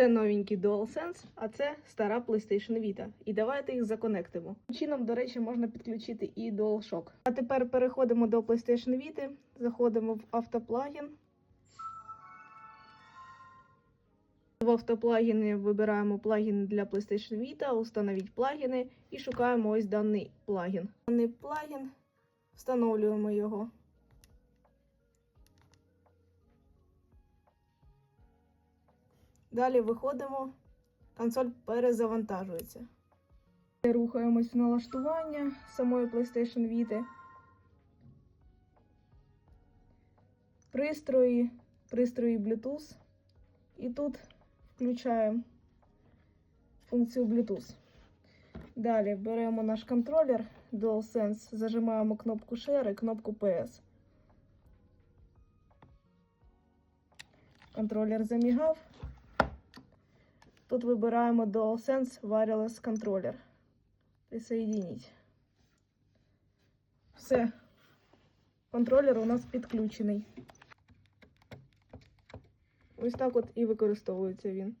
Це новенький DualSense, а це стара PlayStation Vita. І давайте їх законектимо. Чином, до речі, можна підключити і DualShock. А тепер переходимо до PlayStation Vita, заходимо в автоплагін. В автоплагіні вибираємо плагіни для PlayStation Vita, установіть плагіни і шукаємо ось даний плагін. Даний плагін, встановлюємо його. Далі виходимо, консоль перезавантажується. Рухаємось в налаштування самої PlayStation Vita. Пристрої, пристрої Bluetooth. І тут включаємо функцію Bluetooth. Далі беремо наш контролер DualSense, зажимаємо кнопку Share і кнопку PS. Контролер замігав. Тут вибираємо DualSense Wireless Controller. Присоединить. Все. Контролер у нас підключений. Ось так от і використовується він.